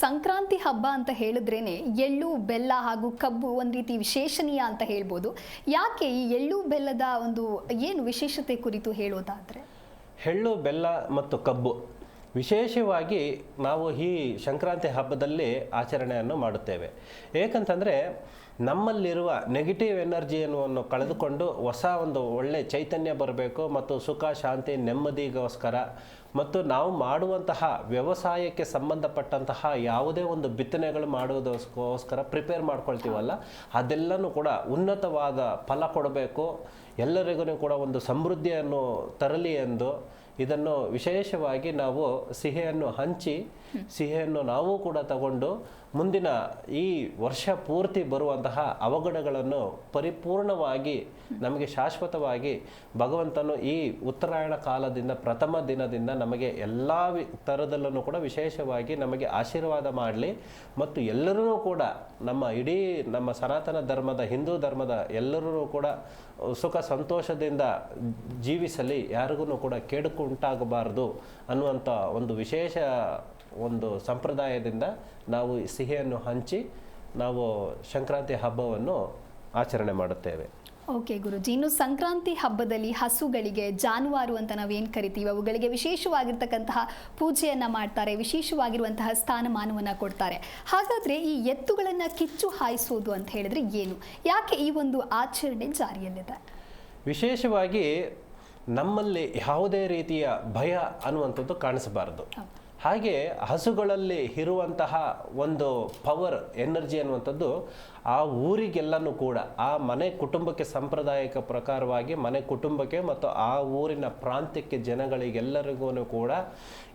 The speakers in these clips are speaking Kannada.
ಸಂಕ್ರಾಂತಿ ಹಬ್ಬ ಅಂತ ಹೇಳಿದ್ರೇನೆ ಎಳ್ಳು, ಬೆಲ್ಲ ಹಾಗೂ ಕಬ್ಬು ಒಂದು ರೀತಿ ವಿಶೇಷಣೀಯ ಅಂತ ಹೇಳ್ಬೋದು. ಯಾಕೆ ಈ ಎಳ್ಳು, ಬೆಲ್ಲದ ಒಂದು ಏನು ವಿಶೇಷತೆ ಕುರಿತು ಹೇಳೋದಾದರೆ? ಎಳ್ಳು, ಬೆಲ್ಲ ಮತ್ತು ಕಬ್ಬು ವಿಶೇಷವಾಗಿ ನಾವು ಈ ಸಂಕ್ರಾಂತಿ ಹಬ್ಬದಲ್ಲಿ ಆಚರಣೆಯನ್ನು ಮಾಡುತ್ತೇವೆ. ಏಕಂತಂದರೆ ನಮ್ಮಲ್ಲಿರುವ ನೆಗೆಟಿವ್ ಎನರ್ಜಿಯನ್ನು ಕಳೆದುಕೊಂಡು ಹೊಸ ಒಂದು ಒಳ್ಳೆ ಚೈತನ್ಯ ಬರಬೇಕು ಮತ್ತು ಸುಖ, ಶಾಂತಿ, ನೆಮ್ಮದಿಗೋಸ್ಕರ ಮತ್ತು ನಾವು ಮಾಡುವಂತಹ ವ್ಯವಸಾಯಕ್ಕೆ ಸಂಬಂಧಪಟ್ಟಂತಹ ಯಾವುದೇ ಒಂದು ಬಿತ್ತನೆಗಳು ಮಾಡುವುದಕ್ಕೋಸ್ಕರ ಪ್ರಿಪೇರ್ ಮಾಡ್ಕೊಳ್ತೀವಲ್ಲ, ಅದೆಲ್ಲನೂ ಕೂಡ ಉನ್ನತವಾದ ಫಲ ಕೊಡಬೇಕು. ಎಲ್ಲರಿಗೂ ಕೂಡ ಒಂದು ಸಮೃದ್ಧಿಯನ್ನು ತರಲಿ ಎಂದು ಇದನ್ನು ವಿಶೇಷವಾಗಿ ನಾವು ಸಿಹಿಯನ್ನು ಹಂಚಿ ಸಿಹಿಯನ್ನು ನಾವು ಕೂಡ ತಗೊಂಡು ಮುಂದಿನ ಈ ವರ್ಷ ಪೂರ್ತಿ ಬರುವಂತಹ ಅವಘಡಗಳನ್ನು ಪರಿಪೂರ್ಣವಾಗಿ ನಮಗೆ ಶಾಶ್ವತವಾಗಿ ಭಗವಂತನು ಈ ಉತ್ತರಾಯಣ ಕಾಲದಿಂದ ಪ್ರಥಮ ದಿನದಿಂದ ನಮಗೆ ಎಲ್ಲ ಥರದಲ್ಲೂ ಕೂಡ ವಿಶೇಷವಾಗಿ ನಮಗೆ ಆಶೀರ್ವಾದ ಮಾಡಲಿ. ಮತ್ತು ಎಲ್ಲರೂ ಕೂಡ ನಮ್ಮ ಇಡೀ ನಮ್ಮ ಸನಾತನ ಧರ್ಮದ, ಹಿಂದೂ ಧರ್ಮದ ಎಲ್ಲರೂ ಕೂಡ ಸುಖ ಸಂತೋಷದಿಂದ ಜೀವಿಸಲಿ. ಯಾರಿಗೂ ಕೂಡ ಕೆಡುಕು ಉಂಟಾಗಬಾರದು ಅನ್ನುವಂಥ ಒಂದು ವಿಶೇಷ ಒಂದು ಸಂಪ್ರದಾಯದಿಂದ ನಾವು ಸಿಹಿಯನ್ನು ಹಂಚಿ ನಾವು ಸಂಕ್ರಾಂತಿ ಹಬ್ಬವನ್ನು ಆಚರಣೆ ಮಾಡುತ್ತೇವೆ. ಓಕೆ ಗುರುಜಿ ಇನ್ನು ಸಂಕ್ರಾಂತಿ ಹಬ್ಬದಲ್ಲಿ ಹಸುಗಳಿಗೆ ಜಾನುವಾರು ಅಂತ ನಾವೇನು ಕರಿತೀವಿ? ಅವುಗಳಿಗೆ ವಿಶೇಷವಾಗಿರ್ತಕ್ಕಂತಹ ಪೂಜೆಯನ್ನು ಮಾಡ್ತಾರೆ ವಿಶೇಷವಾಗಿರುವಂತಹ ಸ್ಥಾನಮಾನವನ್ನು ಕೊಡ್ತಾರೆ. ಹಾಗಾದರೆ ಈ ಎತ್ತುಗಳನ್ನು ಕಿಚ್ಚು ಹಾಯಿಸೋದು ಅಂತ ಹೇಳಿದ್ರೆ ಏನು? ಯಾಕೆ ಈ ಒಂದು ಆಚರಣೆ ಜಾರಿಯಲ್ಲಿದೆ? ವಿಶೇಷವಾಗಿ ನಮ್ಮಲ್ಲಿ ಯಾವುದೇ ರೀತಿಯ ಭಯ ಅನ್ನುವಂಥದ್ದು ಕಾಣಿಸಬಾರದು. ಹಾಗೆ ಹಸುಗಳಲ್ಲಿ ಇರುವಂತಹ ಒಂದು ಪವರ್ ಎನರ್ಜಿ ಅನ್ನುವಂಥದ್ದು ಆ ಊರಿಗೆಲ್ಲನೂ ಕೂಡ, ಆ ಮನೆ ಕುಟುಂಬಕ್ಕೆ ಸಾಂಪ್ರದಾಯಿಕ ಪ್ರಕಾರವಾಗಿ ಮನೆ ಕುಟುಂಬಕ್ಕೆ ಮತ್ತು ಆ ಊರಿನ ಪ್ರಾಂತ್ಯಕ್ಕೆ ಜನಗಳಿಗೆಲ್ಲರಿಗೂ ಕೂಡ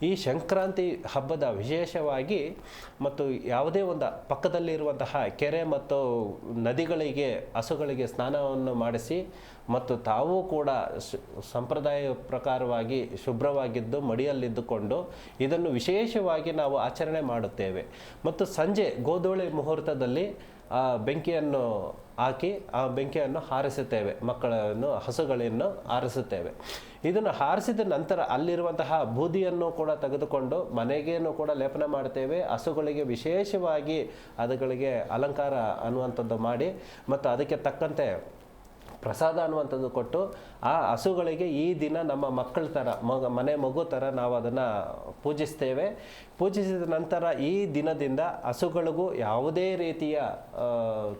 ಈ ಸಂಕ್ರಾಂತಿ ಹಬ್ಬದ ವಿಶೇಷವಾಗಿ ಮತ್ತು ಯಾವುದೇ ಒಂದು ಪಕ್ಕದಲ್ಲಿರುವಂತಹ ಕೆರೆ ಮತ್ತು ನದಿಗಳಿಗೆ, ಹಸುಗಳಿಗೆ ಸ್ನಾನವನ್ನು ಮಾಡಿಸಿ ಮತ್ತು ತಾವೂ ಕೂಡ ಸಂಪ್ರದಾಯ ಪ್ರಕಾರವಾಗಿ ಶುಭ್ರವಾಗಿದ್ದು ಮಡಿಯಲ್ಲಿದ್ದುಕೊಂಡು ಇದನ್ನು ವಿಶೇಷವಾಗಿ ನಾವು ಆಚರಣೆ ಮಾಡುತ್ತೇವೆ. ಮತ್ತು ಸಂಜೆ ಗೋಧೂಳಿ ಮುಹೂರ್ತದಲ್ಲಿ ಆ ಬೆಂಕಿಯನ್ನು ಹಾಕಿ ಆ ಬೆಂಕಿಯನ್ನು ಹಾರಿಸುತ್ತೇವೆ. ಮಕ್ಕಳನ್ನು, ಹಸುಗಳನ್ನು ಹಾರಿಸುತ್ತೇವೆ. ಇದನ್ನು ಹಾರಿಸಿದ ನಂತರ ಅಲ್ಲಿರುವಂತಹ ಬೂದಿಯನ್ನು ಕೂಡ ತೆಗೆದುಕೊಂಡು ಮನೆಗೇನು ಕೂಡ ಲೇಪನ ಮಾಡ್ತೇವೆ ಹಸುಗಳಿಗೆ ವಿಶೇಷವಾಗಿ ಅದುಗಳಿಗೆ ಅಲಂಕಾರ ಅನ್ನುವಂಥದ್ದು ಮಾಡಿ, ಮತ್ತು ಅದಕ್ಕೆ ತಕ್ಕಂತೆ ಪ್ರಸಾದ ಅನ್ನುವಂಥದ್ದು ಕೊಟ್ಟು ಆ ಹಸುಗಳಿಗೆ ಈ ದಿನ ನಮ್ಮ ಮಕ್ಕಳ ಥರ ಮಗ ಮನೆ ಮಗು ಥರ ನಾವು ಅದನ್ನು ಪೂಜಿಸ್ತೇವೆ. ಪೂಜಿಸಿದ ನಂತರ ಈ ದಿನದಿಂದ ಹಸುಗಳಿಗೂ ಯಾವುದೇ ರೀತಿಯ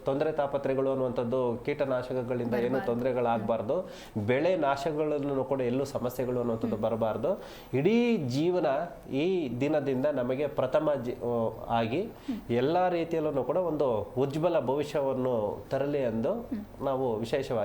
ತೊಂದರೆ ತಾಪತ್ರೆಗಳು ಅನ್ನುವಂಥದ್ದು ಕೀಟನಾಶಕಗಳಿಂದ ಏನು ತೊಂದರೆಗಳಾಗಬಾರ್ದು. ಬೆಳೆ ನಾಶಗಳನ್ನು ಕೂಡ ಎಲ್ಲೂ ಸಮಸ್ಯೆಗಳು ಅನ್ನುವಂಥದ್ದು ಬರಬಾರ್ದು. ಇಡೀ ಜೀವನ ಈ ದಿನದಿಂದ ನಮಗೆ ಪ್ರಥಮ ಜಿ ಆಗಿ ಎಲ್ಲ ರೀತಿಯಲ್ಲೂ ಕೂಡ ಒಂದು ಉಜ್ವಲ ಭವಿಷ್ಯವನ್ನು ತರಲಿ ಎಂದು ನಾವು ವಿಶೇಷವಾಗಿ